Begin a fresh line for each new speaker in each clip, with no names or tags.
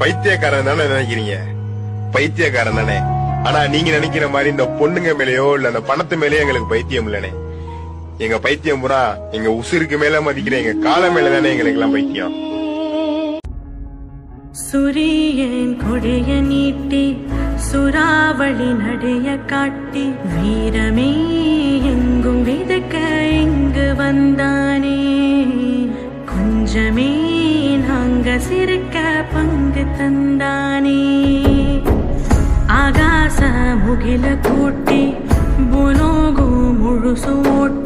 பைத்தியக்காரன் தானே நினைக்கிறீங்க? பைத்தியக்காரன் தானே ஆனா நீங்க நினைக்கிற மாதிரி இந்த பொண்ணுங்க மேலயோ இல்ல அந்த பணத்து மேலயோ எங்களுக்கு பைத்தியம் இல்லனே. எங்க பைத்தியம் புறா எங்க உசுருக்கு மேல மதிக்கிற எங்க கால மேல தானே எங்களுக்கு எல்லாம் பைத்தியம்.
சுரியன் கொடைய நீட்டி சுறாவளி நடைய காட்டி வீரமே எங்கும் விதக்க இங்கு வந்தானே. கொஞ்சமே நாங்க
சிறு ತಂದಾನೆ ಆಗಾಸ ಮುಗಿಲ ಕೊಟ್ಟಿ ಬುಲೋಗು ಮುಳುಸು ಒಟ್ಟಿ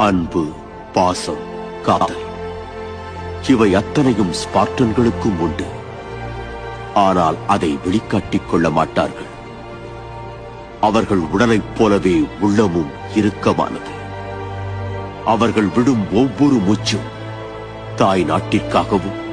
அன்பு பாசம் காதல். இவை அத்தனையும் ஸ்பார்டன்களுக்கும் உண்டு. ஆனால் அதை வெளிக்காட்டிக் கொள்ள மாட்டார்கள். அவர்கள் உடலைப் போலவே உள்ளமும் இறுக்கமானது. அவர்கள் விடும் ஒவ்வொரு மூச்சும் தாய் நாட்டிற்காகவும்